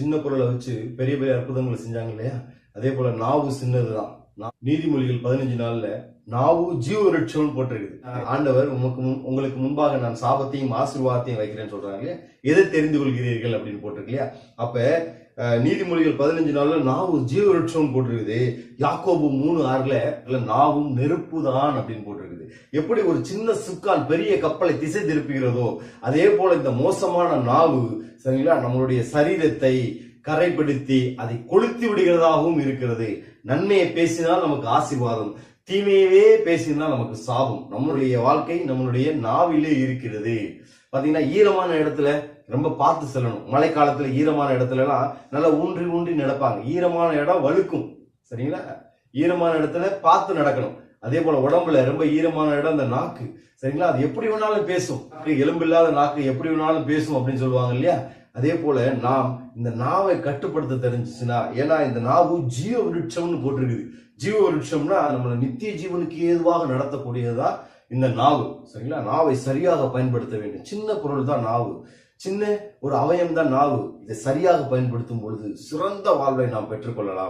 சின்ன பொருளை வச்சு பெரிய பெரிய அற்புதங்களை செஞ்சாங்க இல்லையா? அதே போல் நாவு சின்னது தான் நீதிமொழிகள் பதினஞ்சு நாள்ல நாவு ஜீவ விருட்சம்னு போட்டிருக்குது. ஆண்டவர் உமக்கு முன்- உங்களுக்கு முன்பாக நான் சாபத்தையும் ஆசீர்வாதத்தையும் வைக்கிறேன்னு சொல்றாங்க இல்லையா? எதை தெரிந்து கொள்கிறீர்கள் அப்படின்னு போட்டிருக்கு இல்லையா? அப்ப நீதிமொழிகள் பதினஞ்சு நாள்ல நாவு ஜீவ விருட்சம்னு போட்டிருக்குது. யாக்கோபு மூணு ஆறுல இல்ல நாவும் நெருப்பு தான் அப்படின்னு போட்டிருக்குது. எப்படி ஒரு சின்ன சுக்கால் பெரிய கப்பலை திசை திருப்புகிறதோ அதே போல இந்த மோசமான நாவு சரிங்களா? நம்மளுடைய சரீரத்தை கரைப்படுத்தி அதை கொளுத்தி விடுகிறதாகவும் இருக்கிறது. நன்மையை பேசினால் நமக்கு ஆசீர்வாதம் தீமையவே பேசினால் நமக்கு சாபம். நம்மளுடைய வாழ்க்கை நம்மளுடைய நாவிலே இருக்கிறது. பாத்தீங்கன்னா ஈரமான இடத்துல ரொம்ப பார்த்து செல்லணும். மழை ஈரமான இடத்துல எல்லாம் நல்லா ஊன்றி ஊன்றி நடப்பாங்க ஈரமான இடம் வழுக்கும். சரிங்களா? ஈரமான இடத்துல பார்த்து நடக்கணும். அதே போல உடம்புல ரொம்ப ஈரமான இடம் அந்த நாக்கு. சரிங்களா? அது எப்படி வேணாலும் பேசும். எலும்பு இல்லாத நாக்கு எப்படி வேணாலும் பேசும் அப்படின்னு சொல்லுவாங்க இல்லையா? அதே போல நாம் இந்த நாவை கட்டுப்படுத்த தெரிஞ்சிச்சுன்னா ஏன்னா இந்த நாவு ஜீவ விருட்சம்னு போட்டிருக்குது. ஜீவ விருட்சம்னா நம்மளை நித்திய ஜீவனுக்கு ஏதுவாக நடத்தக்கூடியதுதான் இந்த நாவு. சரிங்களா? நாவை சரியாக பயன்படுத்த வேண்டும். சின்ன பொருள் தான் நாவு. சின்ன ஒரு அவயம் தான் நாவு. இதை சரியாக பயன்படுத்தும் பொழுது சிறந்த வாழ்வை நாம் பெற்றுக்கொள்ளலாம்.